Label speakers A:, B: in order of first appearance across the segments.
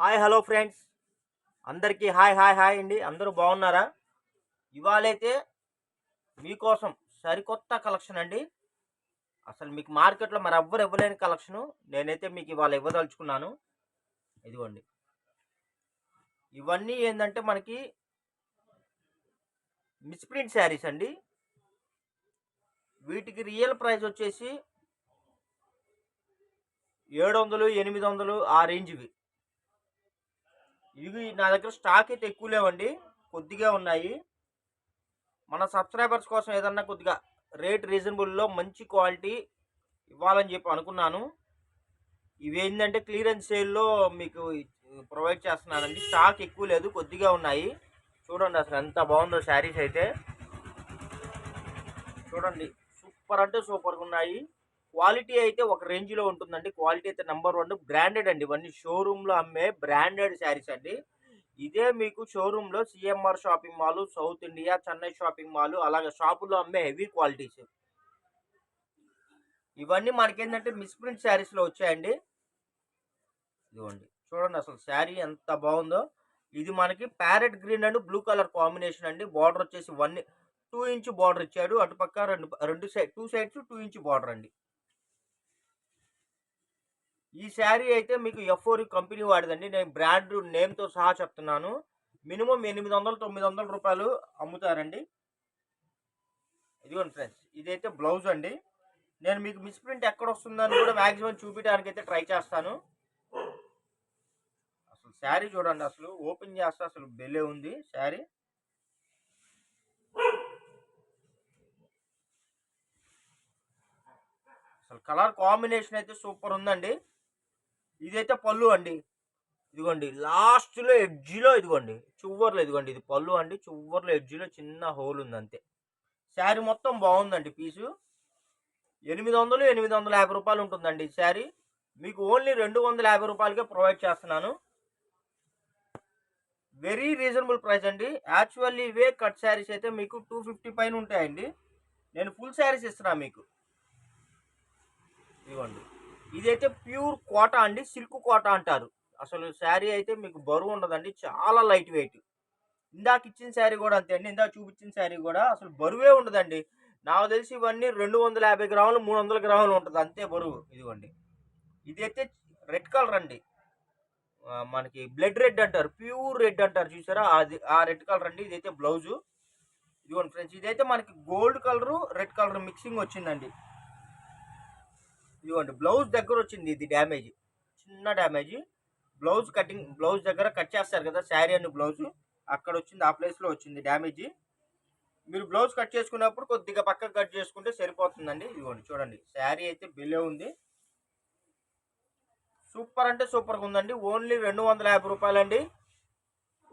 A: Hi hello friends. అందరికీ hi hi hi అండి. అందరూ బాగున్నారా? ఇవాళైతే మీకోసం సరికొత్త కలెక్షన్ అండి. అసలు మీకు మార్కెట్లో మరి ఎవ్వరు ఇవ్వలేని కలెక్షను. నేనైతే మీకు ఇవాళ ఇవ్వదలుచుకున్నాను. ఇదిగోండి. ఇవన్నీ ఏంటంటే మనకి మిస్ప్రింట్ శారీస్ అండి. వీటికి రియల్ ప్రైస్ వచ్చేసి ఏడు వందలు ఎనిమిది వందలు ఆ రేంజ్వి ఇవి నా దగ్గర స్టాక్ అయితే ఎక్కువ లేవండి కొద్దిగా ఉన్నాయి. మన సబ్స్క్రైబర్స్ కోసం ఏదన్నా కొద్దిగా రేట్ రీజనబుల్లో మంచి క్వాలిటీ ఇవ్వాలని చెప్పి అనుకున్నాను. ఇవి ఏంటంటే క్లియరెన్స్ సేల్లో మీకు ప్రొవైడ్ చేస్తున్నానండి. స్టాక్ ఎక్కువ లేదు కొద్దిగా ఉన్నాయి. చూడండి అసలు ఎంత బాగుందో శారీస్ అయితే. చూడండి సూపర్ అంటే సూపర్గా ఉన్నాయి. క్వాలిటీ అయితే ఒక రేంజ్లో ఉంటుందండి. క్వాలిటీ అయితే నెంబర్ వన్ బ్రాండెడ్ అండి. ఇవన్నీ షోరూంలో అమ్మే బ్రాండెడ్ శారీస్ అండి. ఇదే మీకు షోరూంలో CMR shopping mall South India Chennai shopping mall అలాగే షాపులో అమ్మే హెవీ క్వాలిటీస్. ఇవన్నీ మనకేంటంటే మిస్ప్రింట్ శారీస్లో వచ్చాయండి. ఇదిగోండి. చూడండి అసలు శారీ ఎంత బాగుందో. ఇది మనకి parrot green and blue colour combination అండి. బార్డర్ వచ్చేసి వన్ టూ ఇంచ్ బార్డర్ ఇచ్చాడు. అటుపక్క రెండు రెండు side two sides two inch border అండి. ఈ శారీ అయితే మీకు ఎఫ్ఓరి కంపెనీ వాడిదండి. నేను బ్రాండ్ నేమ్తో సహా చెప్తున్నాను. మినిమం ఎనిమిది వందలు తొమ్మిది వందల రూపాయలు అమ్ముతారండి. ఇదిగోండి ఫ్రెండ్స్ ఇదైతే బ్లౌజ్ అండి. నేను మీకు మిస్ప్రింట్ ఎక్కడ వస్తుందని కూడా మ్యాక్సిమం చూపించడానికి అయితే ట్రై చేస్తాను. అసలు శారీ చూడండి అసలు ఓపెన్ చేస్తే అసలు బెల్లే ఉంది శారీ. అసలు కలర్ కాంబినేషన్ అయితే సూపర్ ఉందండి. ఇదైతే పళ్ళు అండి. ఇదిగోండి లాస్ట్లో ఎడ్జిలో ఇదిగోండి చువ్వర్లో ఇదిగోండి ఇది పళ్ళు అండి. చివర్లో ఎడ్జిలో చిన్న హోల్ ఉంది అంతే శారీ మొత్తం బాగుందండి పీసు. ఎనిమిది వందలు ఎనిమిది వందల యాభై రూపాయలు ఉంటుందండి ఈ శారీ. మీకు ఓన్లీ రెండు వందల యాభై రూపాయలకే ప్రొవైడ్ చేస్తున్నాను. వెరీ రీజనబుల్ ప్రైస్ అండి. యాక్చువల్లీ ఇవే కట్ శారీస్ అయితే మీకు టూ ఫిఫ్టీ పైన ఉంటాయండి. నేను ఫుల్ శారీస్ ఇస్తున్నా మీకు. ఇదిగోండి. ఇదైతే ప్యూర్ కోట అండి సిల్క్ కోట అంటారు. అసలు శారీ అయితే మీకు బరువు ఉండదండి చాలా లైట్ వెయిట్. ఇందాక ఇచ్చిన శారీ కూడా అంతే అండి ఇందాక చూపించిన శారీ కూడా అసలు బరువే ఉండదండి. నాకు తెలిసి ఇవన్నీ రెండు వందల యాభై గ్రాములు మూడు వందల గ్రాములు ఉంటుంది అంతే బరువు. ఇదిగోండి. ఇదైతే రెడ్ కలర్ అండి. మనకి బ్లడ్ రెడ్ అంటారు ప్యూర్ రెడ్ అంటారు చూసారా? అది ఆ రెడ్ కలర్ అండి ఇదైతే బ్లౌజు. ఇదిగోండి ఫ్రెండ్స్ ఇదైతే మనకి gold colour red colour mixing వచ్చిందండి. ఇదిగోండి బ్లౌజ్ దగ్గర వచ్చింది ఇది డ్యామేజ్ చిన్న డ్యామేజ్ బ్లౌజ్ కటింగ్ బ్లౌజ్ దగ్గర కట్ చేస్తారు కదా శారీ అని బ్లౌజ్ అక్కడ వచ్చింది ఆ ప్లేస్లో వచ్చింది డ్యామేజ్ మీరు బ్లౌజ్ కట్ చేసుకున్నప్పుడు కొద్దిగా పక్కకు కట్ చేసుకుంటే సరిపోతుందండి. ఇదిగోండి చూడండి శారీ అయితే బిల్లే ఉంది. సూపర్ అంటే సూపర్గా ఉందండి. ఓన్లీ రెండు వందల యాభై రూపాయలండి.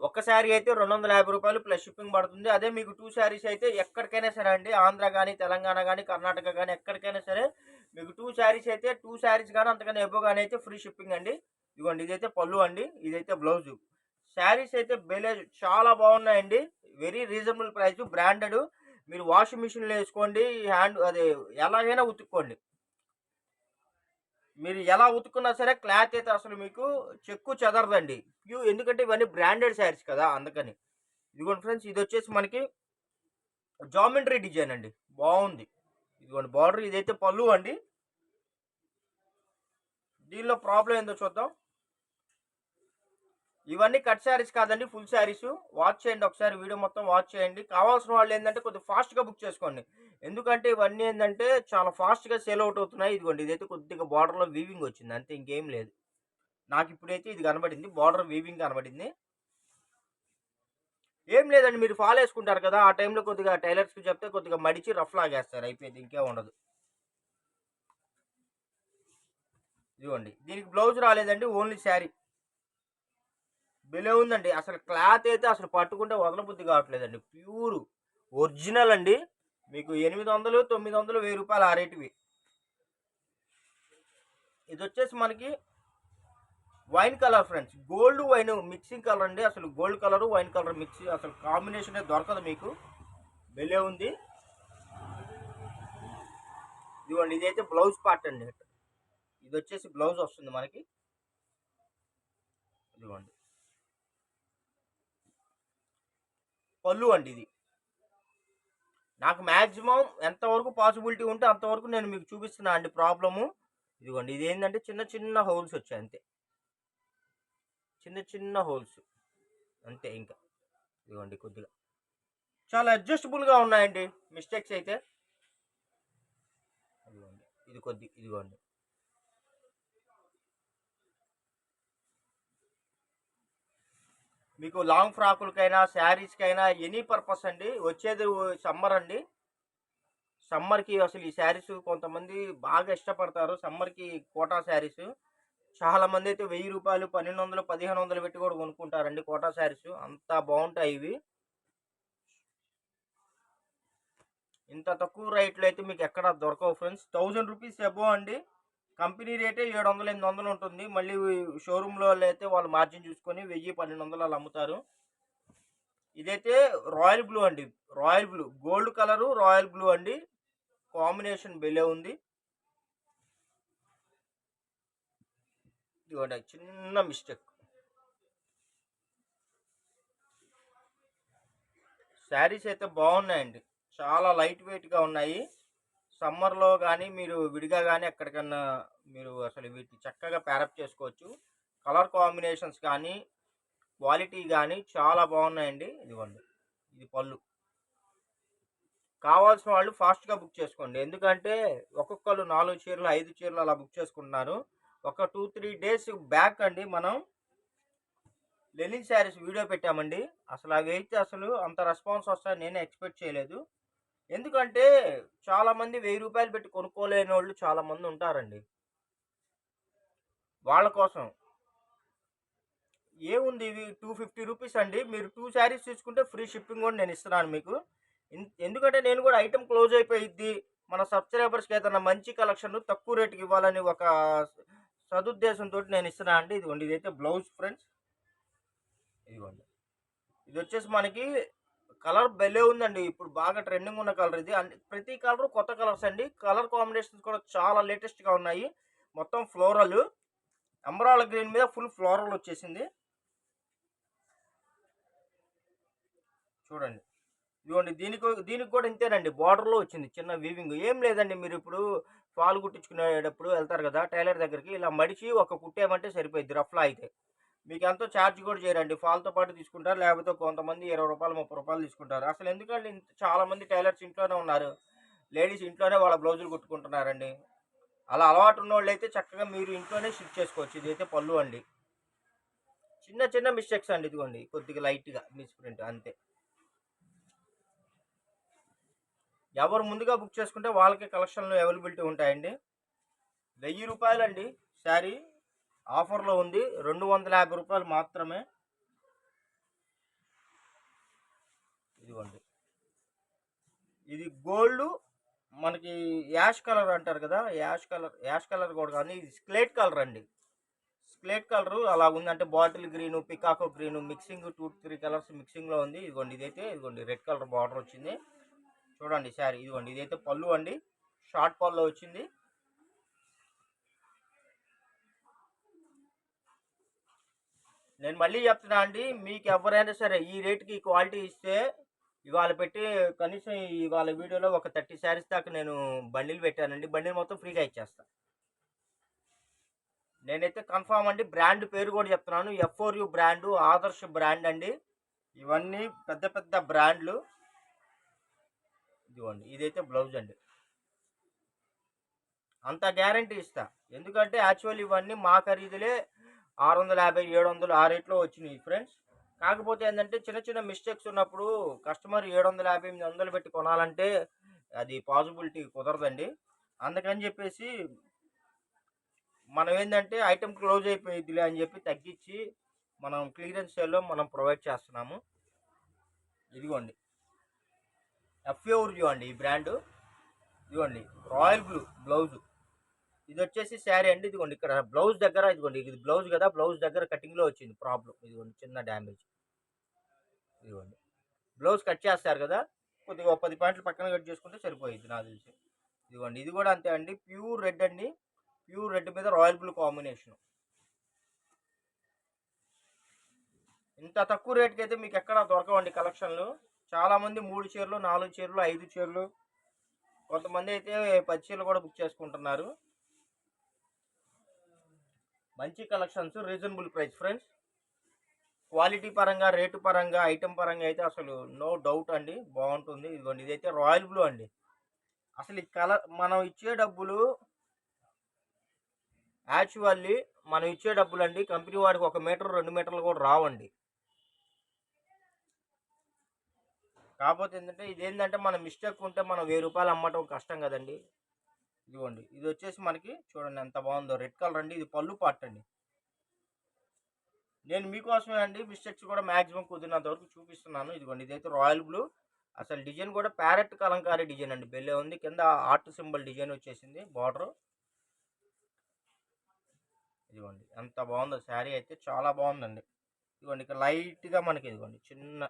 A: ఒక శారీ అయితే రెండు వందల యాభై రూపాయలు ప్లస్ షిప్పింగ్ పడుతుంది. అదే మీకు టూ శారీస్ అయితే ఎక్కడికైనా సరే అండి ఆంధ్ర కానీ తెలంగాణ కానీ కర్ణాటక కానీ ఎక్కడికైనా సరే మీకు టూ శారీస్ అయితే టూ శారీస్ కానీ అంతకన్నా ఎబో కానీ అయితే ఫ్రీ షిప్పింగ్ అండి. ఇదిగోండి ఇదైతే పళ్ళు అండి ఇదైతే బ్లౌజు శారీస్ అయితే బెలే చాలా బాగున్నాయండి. వెరీ రీజనబుల్ ప్రైస్ బ్రాండెడ్ మీరు వాషింగ్ మిషన్లో వేసుకోండి హ్యాండ్ అదే ఎలాగైనా ఉతుక్కోండి. మీరు ఎలా ఉతుక్కున్నా సరే క్లాత్ అయితే అసలు మీకు చెక్కు చెదరదండి. ప్యూ ఎందుకంటే ఇవన్నీ బ్రాండెడ్ శారీస్ కదా అందుకని. ఇదిగోండి ఫ్రెండ్స్ ఇది వచ్చేసి మనకి జామెంట్రీ డిజైన్ అండి. బాగుంది. ఇదిగోండి బార్డర్ ఇదైతే పళ్ళు అండి. దీనిలో ప్రాబ్లం ఏందో చూద్దాం. ఇవన్నీ కట్ శారీస్ కాదండి ఫుల్ శారీస్ వాచ్ చేయండి ఒకసారి వీడియో మొత్తం వాచ్ చేయండి. కావాల్సిన వాళ్ళు ఏంటంటే కొద్దిగా ఫాస్ట్గా బుక్ చేసుకోండి. ఎందుకంటే ఇవన్నీ ఏంటంటే చాలా ఫాస్ట్గా సేల్ అవుట్ అవుతున్నాయి. ఇదిగోండి ఇదైతే కొద్దిగా బార్డర్లో వీవింగ్ వచ్చింది. అంతే ఇంకేం లేదు. నాకు ఇప్పుడైతే ఇది కనబడింది బార్డర్ వీవింగ్ కనబడింది. ఏం లేదండి మీరు ఫాలో వేసుకుంటారు కదా ఆ టైంలో కొద్దిగా టైలర్స్కి చెప్తే కొద్దిగా మడిచి రఫ్ లాగేస్తారు. అయిపోయింది ఇంకే ఉండదు. ఇదిగోండి. దీనికి బ్లౌజ్ రాలేదండి ఓన్లీ శారీ. బెలే ఉందండి. అసలు క్లాత్ అయితే అసలు పట్టుకుంటే వదలబుద్ధి కావట్లేదండి. ప్యూర్ ఒరిజినల్ అండి. మీకు ఎనిమిది వందలు తొమ్మిది వందలు వెయ్యి రూపాయలు ఆ రేటువి. ఇది వచ్చేసి మనకి wine colour friends. Gold wine mixing colour అండి. అసలు gold colour wine colour mix అసలు కాంబినేషన్ దొరకదు మీకు. బెలే ఉంది. ఇదిగోండి ఇదైతే బ్లౌజ్ పార్ట్ అండి. ఇది వచ్చేసి బ్లౌజ్ వస్తుంది మనకి. ఇదిగోండి. పళ్ళు అండి ఇది. నాకు మ్యాక్సిమం ఎంతవరకు పాసిబిలిటీ ఉంటే అంతవరకు నేను మీకు చూపిస్తున్నా అండి ప్రాబ్లము. ఇదిగోండి ఇది ఏంటంటే చిన్న చిన్న హోల్స్ వచ్చాయి అంతే. చిన్న చిన్న హోల్స్. అంతే ఇంకా. ఇదిగోండి కొద్దిగా. చాలా అడ్జస్టబుల్గా ఉన్నాయండి. మిస్టేక్స్ అయితే. ఇదిగోండి ఇది కొద్ది ఇదిగోండి. మీకు లాంగ్ ఫ్రాకులకైనా శారీస్కైనా ఎనీ పర్పస్ అండి. వచ్చేది సమ్మర్ అండి. సమ్మర్కి అసలు ఈ శారీస్ కొంతమంది బాగా ఇష్టపడతారు. సమ్మర్కి కోటా శారీస్. చాలా మంది అయితే వెయ్యి రూపాయలు పన్నెండు వందలు పదిహేను వందలు పెట్టి కూడా కొనుక్కుంటారండి కోటా శారీస్. అంత బాగుంటాయి ఇవి. ఇంత తక్కువ రేట్లో అయితే మీకు ఎక్కడ దొరకవు ఫ్రెండ్స్. థౌజండ్ రూపీస్ ఎబో అండి. కంపెనీ రేటే ఏడు వందలు ఎనిమిది వందలు ఉంటుంది. మళ్ళీ షోరూంలో అయితే వాళ్ళు మార్జిన్ చూసుకొని వెయ్యి పన్నెండు వందలు అలా అమ్ముతారు. ఇదైతే రాయల్ బ్లూ అండి. Royal blue. Gold colour royal blue అండి. కాంబినేషన్ బెలే ఉంది. ఇదిగోండి చిన్న మిస్టేక్. శారీస్ అయితే బాగున్నాయండి. చాలా లైట్ వెయిట్గా ఉన్నాయి. సమ్మర్లో కానీ మీరు విడిగా కానీ ఎక్కడికన్నా మీరు అసలు వీటిని చక్కగా ప్యారప్ చేసుకోవచ్చు. కలర్ కాంబినేషన్స్ కానీ క్వాలిటీ కానీ చాలా బాగున్నాయండి. ఇదిగోండి ఇది పళ్ళు. కావాల్సిన వాళ్ళు ఫాస్ట్గా బుక్ చేసుకోండి. ఎందుకంటే ఒక్కొక్కరు నాలుగు చీరలు ఐదు చీరలు అలా బుక్ చేసుకుంటున్నారు. ఒక టూ త్రీ డేస్ బ్యాక్ అండి మనం లెనిన్ శారీస్ వీడియో పెట్టామండి. అసలు అవి అయితే అసలు అంత రెస్పాన్స్ వస్తాయని నేనే ఎక్స్పెక్ట్ చేయలేదు. ఎందుకంటే చాలామంది వెయ్యి రూపాయలు పెట్టి కొనుక్కోలేని వాళ్ళు చాలామంది ఉంటారండి. వాళ్ళ కోసం. ఏముంది ఇవి టూ ఫిఫ్టీ రూపీస్ అండి. మీరు టూ శారీస్ తీసుకుంటే ఫ్రీ షిప్పింగ్ కూడా నేను ఇస్తున్నాను మీకు. ఎందుకంటే నేను కూడా ఐటెం క్లోజ్ అయిపోయిద్ది. మన సబ్స్క్రైబర్స్కి ఏదైనా మంచి కలెక్షన్ తక్కువ రేటుకి ఇవ్వాలని ఒక సదుద్దేశంతో నేను ఇస్తున్నా అండి. ఇదిగోండి ఇదైతే బ్లౌజ్ ఫ్రెండ్స్. ఇదిగోండి. ఇది వచ్చేసి మనకి కలర్ భలే ఉందండి. ఇప్పుడు బాగా ట్రెండింగ్ ఉన్న కలర్ ఇది. ప్రతి కలర్ కొత్త కలర్స్ అండి. కలర్ కాంబినేషన్స్ కూడా చాలా లేటెస్ట్గా ఉన్నాయి. మొత్తం ఫ్లోరల్. అంబరాల గ్రీన్ మీద ఫుల్ ఫ్లోరల్ వచ్చేసింది. చూడండి. ఇదిగోండి దీనికి దీనికి కూడా ఇంతేనండి. బార్డర్లో వచ్చింది చిన్న వీవింగ్. ఏం లేదండి మీరు ఇప్పుడు ఫాల్ కుట్టించుకునేటప్పుడు వెళ్తారు కదా టైలర్ దగ్గరికి. ఇలా మడిచి ఒక కుట్టేయమంటే సరిపోయింది రఫ్లా అయితే. మీకు ఎంతో ఛార్జ్ కూడా చేయరండి. ఫాల్తో పాటు తీసుకుంటారు? లేకపోతే కొంతమంది ఇరవై రూపాయలు ముప్పై రూపాయలు తీసుకుంటారు. అసలు ఎందుకంటే చాలామంది టైలర్స్ ఇంట్లోనే ఉన్నారు. లేడీస్ ఇంట్లోనే వాళ్ళ బ్లౌజులు కుట్టుకుంటున్నారండి. అలా అలవాటు ఉన్న వాళ్ళు అయితే చక్కగా మీరు ఇంట్లోనే స్టిచ్ చేసుకోవచ్చు. ఇదైతే పళ్ళు అండి. చిన్న చిన్న మిస్టేక్స్ అండి ఇదిగోండి. కొద్దిగా లైట్గా మిస్ప్రింట్ అంతే. ఎవరు ముందుగా బుక్ చేసుకుంటే వాళ్ళకి కలెక్షన్లు అవైలబిలిటీ ఉంటాయండి. వెయ్యి రూపాయలండి శారీ. ఆఫర్లో ఉంది. రెండు వందల యాభై రూపాయలు మాత్రమే. ఇదిగోండి. ఇది గోల్డ్ మనకి యాష్ కలర్ అంటారు కదా యాష్ కలర్ యాష్ కలర్ కూడా కానీ ఇది స్క్లేట్ కలర్ అండి. స్క్లేట్ కలర్ అలా ఉంది. అంటే bottle green peacock green mixing two three colours మిక్సింగ్లో ఉంది. ఇదిగోండి ఇదైతే ఇదిగోండి రెడ్ కలర్ బార్డర్ వచ్చింది. చూడండి సారీ ఇదిగోండి ఇదైతే పళ్ళు అండి. షార్ట్ పళ్ళు వచ్చింది. నేను మళ్ళీ చెప్తున్నా అండి మీకు ఎవరైనా సరే ఈ రేట్కి క్వాలిటీ ఇస్తే ఇవాళ పెట్టి కనీసం ఇవాళ వీడియోలో ఒక థర్టీ శారీస్ దాకా నేను బండిలు పెట్టానండి. బండిలు మొత్తం ఫ్రీగా ఇచ్చేస్తాను నేనైతే కన్ఫామ్ అండి బ్రాండ్ పేరు కూడా చెప్తున్నాను. For you brand Adarsh brand అండి. ఇవన్నీ పెద్ద పెద్ద బ్రాండ్లు. ఇదిగోండి ఇదైతే బ్లౌజ్ అండి. అంత గ్యారంటీ ఇస్తా. ఎందుకంటే యాక్చువల్ ఇవన్నీ మా ఖరీదులే ఆరు వందల యాభై ఏడు వందలు ఆ రేట్లో వచ్చినాయి ఫ్రెండ్స్. కాకపోతే ఏంటంటే చిన్న చిన్న మిస్టేక్స్ ఉన్నప్పుడు కస్టమర్ ఏడు వందల యాభై ఎనిమిది వందలు పెట్టి కొనాలంటే అది పాసిబిలిటీ కుదరదండి. అందుకని చెప్పేసి మనం ఏంటంటే ఐటెం క్లోజ్ అయిపోయిద్దిలే అని చెప్పి తగ్గించి మనం క్లియరెన్స్ సేల్లో మనం ప్రొవైడ్ చేస్తున్నాము. ఇదిగోండి. ఎఫ్యూర్యూ అండి ఈ బ్రాండు. ఇదిగోండి. Royal blue blouse. ఇది వచ్చేసి శారీ అండి. ఇదిగోండి ఇక్కడ బ్లౌజ్ దగ్గర ఇదిగోండి. ఇది బ్లౌజ్ కదా బ్లౌజ్ దగ్గర కటింగ్లో వచ్చింది ప్రాబ్లం ఇదిగోండి చిన్న డ్యామేజ్. ఇదిగోండి. బ్లౌజ్ కట్ చేస్తారు కదా కొద్దిగా పది పాయింట్లు పక్కన కట్ చేసుకుంటే సరిపోయింది నాకు తెలిసి. ఇదిగోండి. ఇది కూడా అంతే అండి. ప్యూర్ రెడ్ అండి. ప్యూర్ రెడ్ మీద రాయల్ బ్లూ కాంబినేషన్. ఇంత తక్కువ రేట్కి అయితే మీకు ఎక్కడ దొరకవండి కలెక్షన్లు. చాలామంది మూడు చీరలు నాలుగు చీరలు ఐదు చీరలు కొంతమంది అయితే పది చీరలు కూడా బుక్ చేసుకుంటున్నారు. మంచి collections reasonable price friends quality పరంగా రేటు పరంగా ఐటెం పరంగా అయితే అసలు నో డౌట్ అండి. బాగుంటుంది. ఇదిగోండి ఇదైతే రాయల్ బ్లూ అండి. అసలు ఈ కలర్ మనం ఇచ్చే డబ్బులు యాక్చువల్లీ మనం ఇచ్చే డబ్బులు అండి. కంపెనీ వాడికి ఒక మీటర్ రెండు మీటర్లు కూడా రావండి. కాకపోతే ఏంటంటే ఇది ఏంటంటే మన మిస్టేక్ ఉంటే మనం వెయ్యి రూపాయలు అమ్మటం కష్టం కదండి. ఇదిగోండి. ఇది వచ్చేసి మనకి చూడండి ఎంత బాగుందో. రెడ్ కలర్ అండి. ఇది పళ్ళు పార్ట్ అండి. నేను మీకోసమే అండి. మిస్టేక్స్ కూడా మ్యాక్సిమం కుదిరినంత వరకు చూపిస్తున్నాను. ఇదిగోండి. ఇదైతే రాయల్ బ్లూ. అసలు డిజైన్ కూడా ప్యారెట్ కలంకారీ డిజైన్ అండి. బెల్లే ఉంది. కింద ఆర్ట్ సింబల్ డిజైన్ వచ్చేసింది. బార్డర్. ఇదిగోండి. ఎంత బాగుందో. శారీ అయితే చాలా బాగుందండి. ఇదిగోండి. ఇక లైట్గా మనకి ఇదిగోండి. చిన్న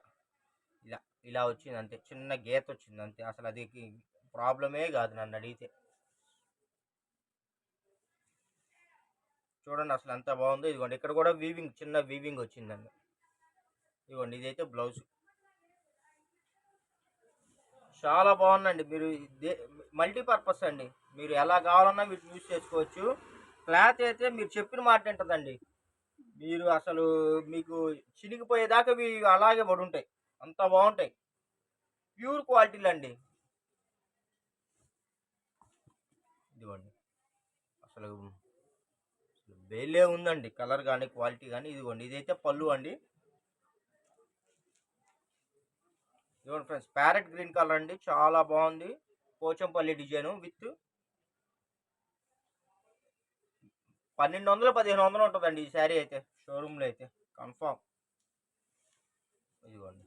A: ఇలా ఇలా వచ్చింది అంతే చిన్న గీత వచ్చింది అంతే అసలు అది ప్రాబ్లమే కాదు నన్ను అడిగితే. చూడండి అసలు ఎంత బాగుందో. ఇదిగోండి ఇక్కడ కూడా వీవింగ్ చిన్న వీవింగ్ వచ్చిందండి. ఇదిగోండి ఇదైతే బ్లౌజ్ చాలా బాగుందండి. మీరు మల్టీపర్పస్ అండి. మీరు ఎలా కావాలన్నా వీటిని యూజ్ చేసుకోవచ్చు. క్లాత్ అయితే మీరు చెప్పిన మాట ఉంటుందండి మీరు అసలు మీకు చినిగిపోయేదాకా ఇవి అలాగే పడి ఉంటాయి. అంత బాగుంటాయి. ప్యూర్ క్వాలిటీలు అండి. ఇదిగోండి. అసలు వేలే ఉందండి కలర్ కానీ క్వాలిటీ కానీ. ఇదిగోండి ఇదైతే పళ్ళు అండి. ఇదిగోండి ఫ్రెండ్స్ ప్యారెట్ గ్రీన్ కలర్ అండి. చాలా బాగుంది. పోచంపల్లి డిజైన్ విత్ పన్నెండు వందలు పదిహేను వందలు ఉంటుందండి ఈ శారీ అయితే షోరూంలో అయితే. కన్ఫామ్. ఇదిగోండి.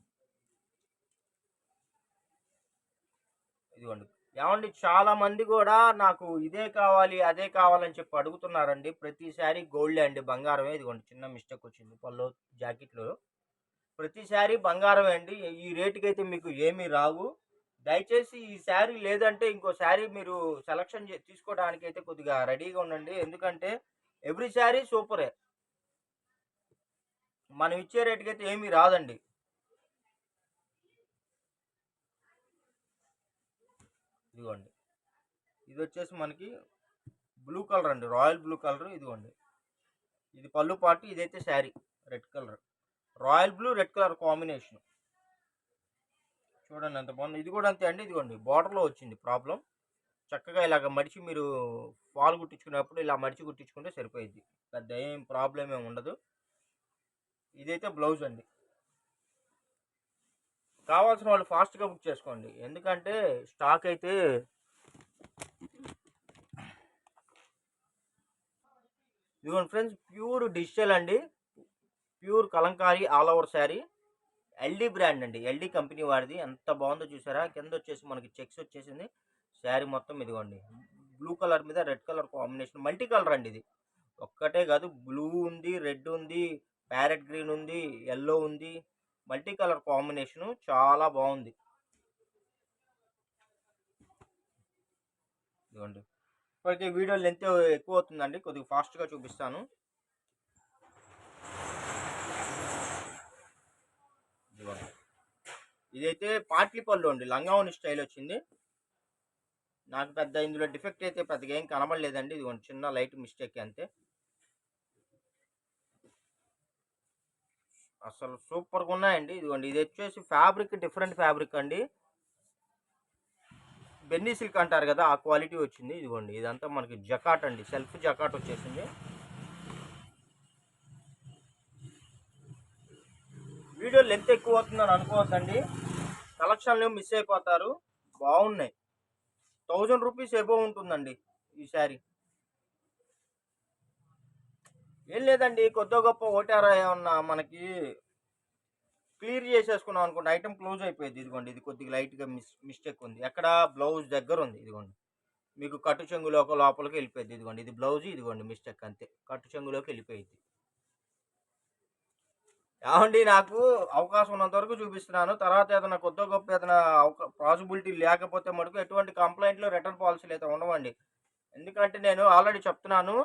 A: ఇదిగోండి ఏమండి చాలా మంది కూడా నాకు ఇదే కావాలి అదే కావాలని చెప్పి అడుగుతున్నారండి. ప్రతి శారీ గోల్డే అండి బంగారమే ఇదిగోండి చిన్న మిస్టేక్ వచ్చింది పళ్ళు జాకెట్లో. ప్రతి బంగారమే అండి ఈ రేటుకి అయితే మీకు ఏమీ రావు. దయచేసి ఈ శారీ లేదంటే ఇంకో శారీ మీరు సెలక్షన్ తీసుకోవడానికి అయితే కొద్దిగా రెడీగా ఉండండి. ఎందుకంటే ఎవ్రీ శారీ సూపరే. మనం ఇచ్చే రేటుకి అయితే ఏమీ రాదండి. ఇదిగోండి. ఇది వచ్చేసి మనకి బ్లూ కలర్ అండి. రాయల్ బ్లూ కలర్ ఇదిగోండి. ఇది పళ్ళు పాటు ఇదైతే sari red colour. Royal blue red colour combination. చూడండి ఎంత బాగుంది. ఇది కూడా అంతే అండి. ఇదిగోండి బార్డర్లో వచ్చింది ప్రాబ్లం. చక్కగా ఇలాగ మడిచి మీరు ఫాల్ కుట్టించుకునేప్పుడు ఇలా మడిచి కుట్టించుకుంటే సరిపోయింది పెద్ద ఏం ప్రాబ్లం ఏమి ఉండదు. ఇదైతే బ్లౌజ్ అండి. కావాల్సిన వాళ్ళు ఫాస్ట్గా బుక్ చేసుకోండి. ఎందుకంటే స్టాక్ అయితే ఇదిగోండి ఫ్రెండ్స్ ప్యూర్ డిజిటల్ అండి. Pure kalamkari all over sari LD brand అండి. ఎల్డీ కంపెనీ వాడిది. ఎంత బాగుందో చూసారా? కింద వచ్చేసి మనకి చెక్స్ వచ్చేసింది. శారీ మొత్తం ఇదిగోండి. బ్లూ కలర్ మీద red colour combination multi colour అండి ఇది. ఒక్కటే కాదు బ్లూ ఉంది రెడ్ ఉంది ప్యారెట్ గ్రీన్ ఉంది ఎల్లో ఉంది. మల్టీ కలర్ కాంబినేషను చాలా బాగుంది. ఇదిగోండి. ఇప్పటికే వీడియో లెంత్ ఎక్కువ అవుతుందండి కొద్దిగా ఫాస్ట్గా చూపిస్తాను. ఇదైతే పాట్లీ అండి లంగావని స్టైల్ వచ్చింది. నాకు పెద్ద ఇందులో డిఫెక్ట్ అయితే పెద్దగా ఏం కనబడలేదండి ఇదిగోండి చిన్న లైట్ మిస్టేక్ అంతే. అసలు సూపర్గా ఉన్నాయండి. ఇదిగోండి ఇది వచ్చేసి ఫ్యాబ్రిక్ డిఫరెంట్ ఫ్యాబ్రిక్ అండి. బెన్నీ సిల్క్ అంటారు కదా ఆ క్వాలిటీ వచ్చింది. ఇదిగోండి ఇదంతా మనకి జకాట్ అండి. సెల్ఫ్ జకాట్ వచ్చేసింది. వీడియో లెంత్ ఎక్కువ అవుతుందని అనుకోవద్దండి. కలెక్షన్లు మిస్ అయిపోతారు. బాగున్నాయి. థౌజండ్ రూపీస్ ఎబో ఉంటుందండి ఈ శారీ. ఏం లేదండి కొద్ది గొప్ప ఓటారా ఏమన్నా మనకి క్లియర్ చేసేసుకున్నాం అనుకోండి ఐటమ్ క్లోజ్ అయిపోయింది. ఇదిగోండి ఇది కొద్దిగా లైట్గా మిస్ మిస్టేక్ ఉంది. ఎక్కడ బ్లౌజ్ దగ్గర ఉంది ఇదిగోండి. మీకు కట్టు చెంగులోకి లోపలికి వెళ్ళిపోయింది. ఇదిగోండి ఇది బ్లౌజ్ ఇదిగోండి మిస్టేక్ అంతే. కట్టు చెంగులోకి వెళ్ళిపోయింది. ఏమండి నాకు అవకాశం ఉన్నంత వరకు చూపిస్తున్నాను. తర్వాత ఏదైనా కొత్త గొప్ప ఏదైనా పాసిబిలిటీ లేకపోతే మటుకు ఎటువంటి కంప్లైంట్లు రిటర్న్ పాలసీలు అయితే ఉండవండి. ఎందుకంటే నేను ఆల్రెడీ చెప్తున్నాను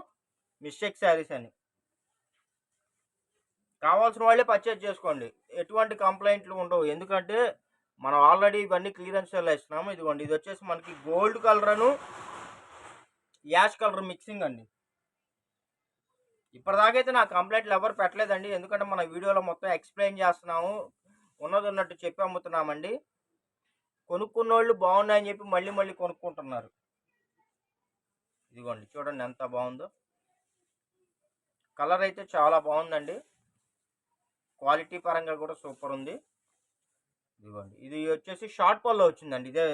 A: మిస్టేక్ శారీస్ అని. కావాల్సిన వాళ్ళే పర్చేజ్ చేసుకోండి. ఎటువంటి కంప్లైంట్లు ఉండవు. ఎందుకంటే మనం ఆల్రెడీ ఇవన్నీ క్లియరెన్స్ ఇస్తున్నాము ఇదిగోండి ఇది వచ్చేసి మనకి గోల్డ్ కలర్ను యాష్ కలర్ మిక్సింగ్ అండి. ఇప్పటిదాకైతే నా కంప్లైంట్లు ఎవరు పెట్టలేదండి. ఎందుకంటే మన వీడియోలో మొత్తం ఎక్స్ప్లెయిన్ చేస్తున్నాము. ఉన్నది ఉన్నట్టు చెప్పి అమ్ముతున్నామండి. కొనుక్కున్న వాళ్ళు బాగున్నాయని చెప్పి మళ్ళీ మళ్ళీ కొనుక్కుంటున్నారు. ఇదిగోండి చూడండి ఎంత బాగుందో. కలర్ అయితే చాలా బాగుందండి. క్వాలిటీ పరంగా కూడా సూపర్ ఉంది. ఇదిగోండి. ఇది వచ్చేసి షార్ట్ పల్లో వచ్చిందండి. ఇదే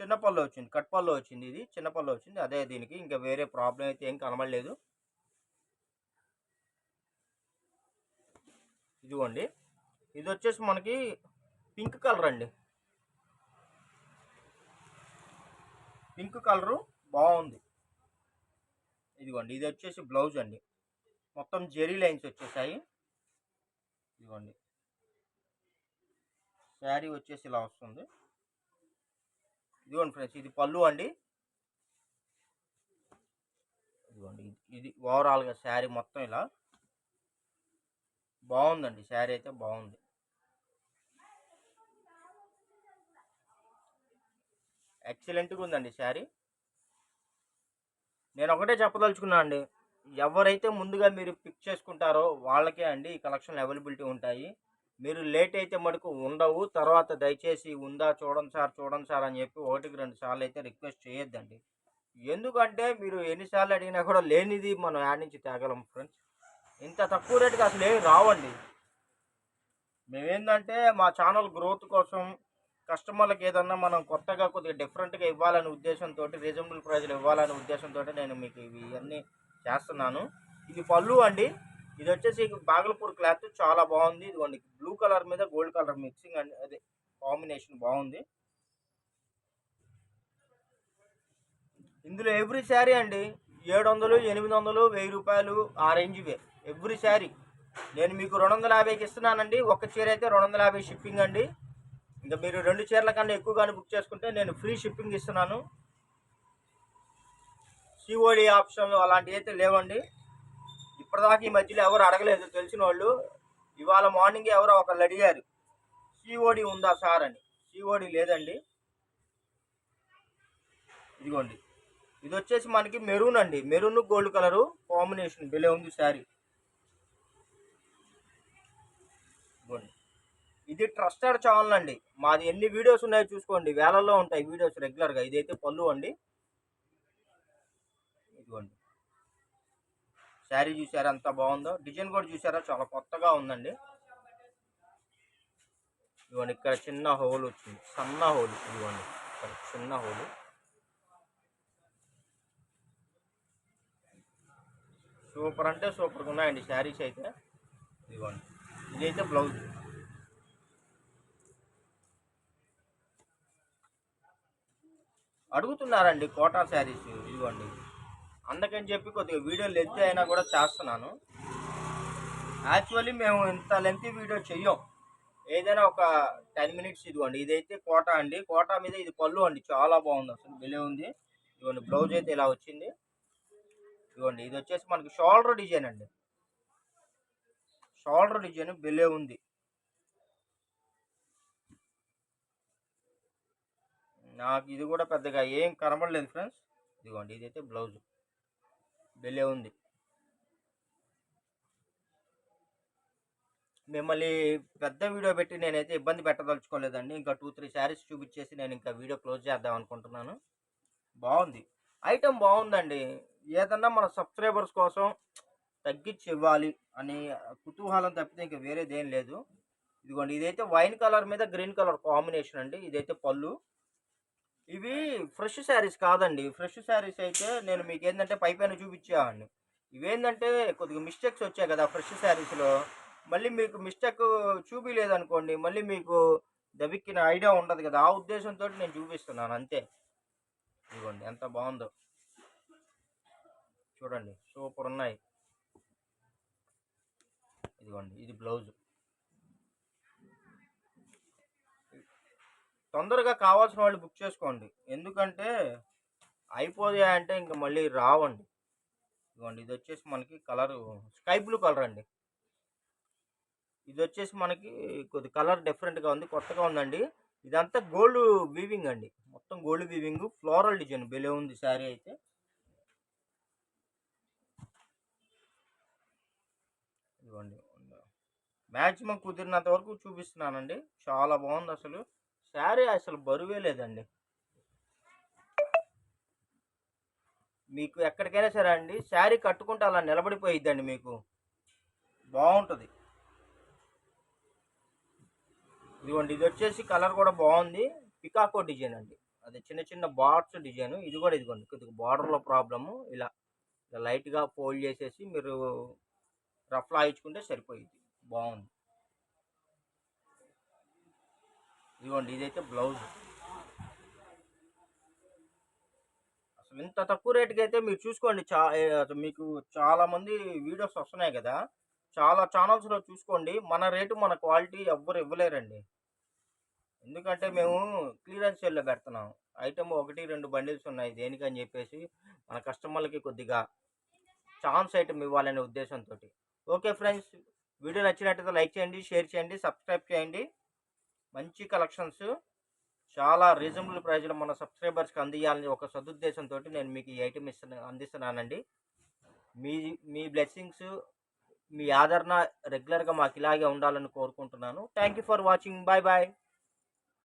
A: చిన్న పళ్ళు వచ్చింది. కట్ పళ్ళు వచ్చింది ఇది. చిన్న పళ్ళు వచ్చింది. అదే దీనికి ఇంకా వేరే ప్రాబ్లం అయితే ఏం కనబడలేదు. ఇదిగోండి. ఇది వచ్చేసి మనకి పింక్ కలర్ అండి. పింక్ కలరు బాగుంది. ఇదిగోండి. ఇది వచ్చేసి బ్లౌజ్ అండి. మొత్తం జెరీ లైన్స్ వచ్చేసాయి. ఇదిగోండి శారీ వచ్చేసి ఇలా వస్తుంది. ఇదిగోండి ఫ్రెండ్స్ ఇది పళ్ళు అండి. ఇదిగోండి ఇది- ఇది ఓవరాల్గా శారీ మొత్తం ఇలా. బాగుందండి శారీ అయితే బాగుంది. ఎక్సలెంట్గా ఉందండి శారీ. నేను ఒకటే చెప్పదలుచుకున్నా అండి. ఎవరైతే ముందుగా మీరు పిక్ చేసుకుంటారో వాళ్ళకే అండి ఈ కలెక్షన్లు అవైలబిలిటీ ఉంటాయి. మీరు లేట్ అయితే మటుకు ఉండవు. తర్వాత దయచేసి ఉందా చూడండి సార్ చూడండి సార్ అని చెప్పి ఒకటికి రెండు సార్లు అయితే రిక్వెస్ట్ చేయొద్దండి. ఎందుకంటే మీరు ఎన్నిసార్లు అడిగినా కూడా లేనిది మనం యాడ్ నుంచి తేగలం ఫ్రెండ్స్ ఇంత తక్కువ రేటుకి అసలు ఏమి రావండి. మేమేందంటే మా ఛానల్ గ్రోత్ కోసం కస్టమర్లకు ఏదన్నా మనం కొత్తగా కొద్దిగా డిఫరెంట్గా ఇవ్వాలనే ఉద్దేశంతో రీజనబుల్ ప్రైజ్లు ఇవ్వాలనే ఉద్దేశంతో నేను మీకు ఇవి ఇవన్నీ చేస్తున్నాను. ఇది పళ్ళు అండి. ఇది వచ్చేసి బాగల్పూర్ క్లాత్ చాలా బాగుంది. ఇదిగోండి బ్లూ కలర్ మీద గోల్డ్ కలర్ మిక్సింగ్ అండి. అదే కాంబినేషన్ బాగుంది. ఇందులో ఎవ్రీ శారీ అండి ఏడు వందలు ఎనిమిది వందలు వెయ్యి రూపాయలు ఆ రేంజ్వే ఎవ్రీ శారీ. నేను మీకు రెండు వందల యాభైకి ఇస్తున్నానండి. ఒక చీర అయితే రెండు వందల యాభై షిప్పింగ్ అండి. ఇంకా మీరు రెండు చీరల కన్నా ఎక్కువగానే బుక్ చేసుకుంటే నేను ఫ్రీ షిప్పింగ్ ఇస్తున్నాను. సిఓడి ఆప్షన్లు అలాంటివి అయితే లేవండి. ఇప్పటిదాకా ఈ మధ్యలో ఎవరు అడగలేదు. తెలిసిన వాళ్ళు ఇవాళ మార్నింగ్ ఎవరో ఒకళ్ళు అడిగారు. సిఓడి ఉందా సార్ అని. సిఓడి లేదండి. ఇదిగోండి. ఇది వచ్చేసి మనకి మెరూన్ అండి. మెరూన్ గోల్డ్ కలరు కాంబినేషన్ బిలే ఉంది శారీ. ఇదిగోండి. ఇది ట్రస్టెడ్ ఛానల్ అండి. మాది ఎన్ని వీడియోస్ ఉన్నాయో చూసుకోండి. వేలల్లో ఉంటాయి వీడియోస్ రెగ్యులర్గా. ఇదైతే పళ్ళు అండి ఇదిగోండి శారీ చూసారా ఎంత బాగుందో. డిజైన్ కూడా చూసారా చాలా కొత్తగా ఉందండి. ఇవ్వండి ఇక్కడ చిన్న హోల్ వచ్చింది. సన్న హోల్ ఇదిగోండి ఇక్కడ చిన్న హోల్. సూపర్ అంటే సూపర్గా ఉన్నాయండి శారీస్ అయితే. ఇదిగోండి ఇదైతే బ్లౌజ్. అడుగుతున్నారండి కోటా శారీస్ ఇదిగోండి. అందుకని చెప్పి కొద్దిగా వీడియో లెంత్ అయినా కూడా చేస్తున్నాను. యాక్చువల్లీ మేము ఇంత లెంత్ వీడియో చెయ్యం. ఏదైనా ఒక టెన్ మినిట్స్ ఇదిగోండి ఇదైతే కోటా అండి. కోటా మీద ఇది పళ్ళు అండి చాలా బాగుంది అసలు బిలే ఉంది. ఇదిగోండి బ్లౌజ్ అయితే ఇలా వచ్చింది. ఇదిగోండి ఇది వచ్చేసి మనకి షోల్డర్ డిజైన్ అండి. షోల్డర్ డిజైన్ బిలే ఉంది. నాకు ఇది కూడా పెద్దగా ఏం కనబడలేదు ఫ్రెండ్స్. ఇదిగోండి ఇదైతే బ్లౌజ్. బెలే ఉంది. మిమ్మల్ని పెద్ద వీడియో పెట్టి నేనైతే ఇబ్బంది పెట్టదలుచుకోలేదండి. ఇంకా టూ త్రీ శారీస్ చూపించేసి నేను ఇంకా వీడియో క్లోజ్ చేద్దాం అనుకుంటున్నాను. బాగుంది. ఐటెం బాగుందండి. ఏదన్నా మన సబ్స్క్రైబర్స్ కోసం తగ్గించి ఇవ్వాలి అని కుతూహలం తప్పితే ఇంకా వేరేదేం లేదు. ఇదిగోండి ఇదైతే వైన్ కలర్ మీద గ్రీన్ కలర్ కాంబినేషన్ అండి. ఇదైతే పళ్ళు. ఇవి ఫ్రెష్ శారీస్ కాదండి. ఫ్రెష్ శారీస్ అయితే నేను మీకు ఏంటంటే పై పైన చూపించామండి ఇవేంటంటే కొద్దిగా మిస్టేక్స్ వచ్చాయి కదా ఫ్రెష్ శారీస్లో. మళ్ళీ మీకు మిస్టేక్ చూపించలేదనుకోండి మళ్ళీ మీకు దబిక్కిన ఐడియా ఉండదు కదా. ఆ ఉద్దేశంతో నేను చూపిస్తున్నాను అంతే. ఇదిగోండి ఎంత బాగుందో. చూడండి సూపర్ ఉన్నాయి. ఇదిగోండి ఇది బ్లౌజ్. తొందరగా కావాల్సిన వాళ్ళు బుక్ చేసుకోండి. ఎందుకంటే అయిపోయాయంటే ఇంకా మళ్ళీ రావండి. ఇదిగోండి ఇది వచ్చేసి మనకి కలర్ స్కై బ్లూ కలర్ అండి. ఇది వచ్చేసి మనకి కొద్ది కలర్ డిఫరెంట్గా ఉంది కొత్తగా ఉందండి. ఇదంతా గోల్డ్ వీవింగ్ అండి. మొత్తం గోల్డ్ వీవింగ్ ఫ్లోరల్ డిజైన్ బెలే ఉంది శారీ అయితే. ఇదిగోండి మ్యాక్సిమం కుదిరినంత వరకు చూపిస్తున్నానండి. చాలా బాగుంది అసలు. శారీ అసలు బరువే లేదండి. మీకు ఎక్కడికైనా సరే అండి శారీ కట్టుకుంటే అలా నిలబడిపోయిద్దండి మీకు. బాగుంటుంది. ఇదిగోండి ఇది వచ్చేసి కలర్ కూడా బాగుంది. పికాకో డిజైన్ అండి. అది చిన్న చిన్న బార్డ్స్ డిజైన్. ఇది కూడా ఇదిగోండి కొద్దిగా బార్డర్లో ప్రాబ్లము. ఇలా ఇలా లైట్గా ఫోల్డ్ చేసేసి మీరు రఫ్ లాయించుకుంటే సరిపోయింది బాగుంది. ఇదిగోండి ఇదైతే బ్లౌజ్. అసలు ఇంత తక్కువ రేటుకి అయితే మీరు చూసుకోండి చా మీకు చాలామంది వీడియోస్ వస్తున్నాయి కదా. చాలా ఛానల్స్లో చూసుకోండి మన రేటు మన క్వాలిటీ ఎవ్వరు ఇవ్వలేరండి. ఎందుకంటే మేము క్లియరెన్స్ సేల్లో పెడుతున్నాం. ఐటమ్ ఒకటి రెండు బండిల్స్ ఉన్నాయి దేనికని చెప్పేసి మన కస్టమర్లకి కొద్దిగా ఛాన్స్ ఐటమ్ ఇవ్వాలనే ఉద్దేశంతో ఓకే ఫ్రెండ్స్ వీడియో నచ్చినట్టయితే లైక్ చేయండి షేర్ చేయండి సబ్స్క్రైబ్ చేయండి. మంచి కలెక్షన్స్ చాలా రీజనబుల్ ప్రైజ్లో మన సబ్స్క్రైబర్స్కి అందియాలని ఒక సదుద్దేశంతో నేను మీకు ఈ ఐటమ్ ఇస్తున్నా అందిస్తున్నానండి. మీ మీ బ్లెస్సింగ్స్ మీ ఆదరణ రెగ్యులర్గా మాకు ఇలాగే ఉండాలని కోరుకుంటున్నాను. Thank you for watching. Bye bye.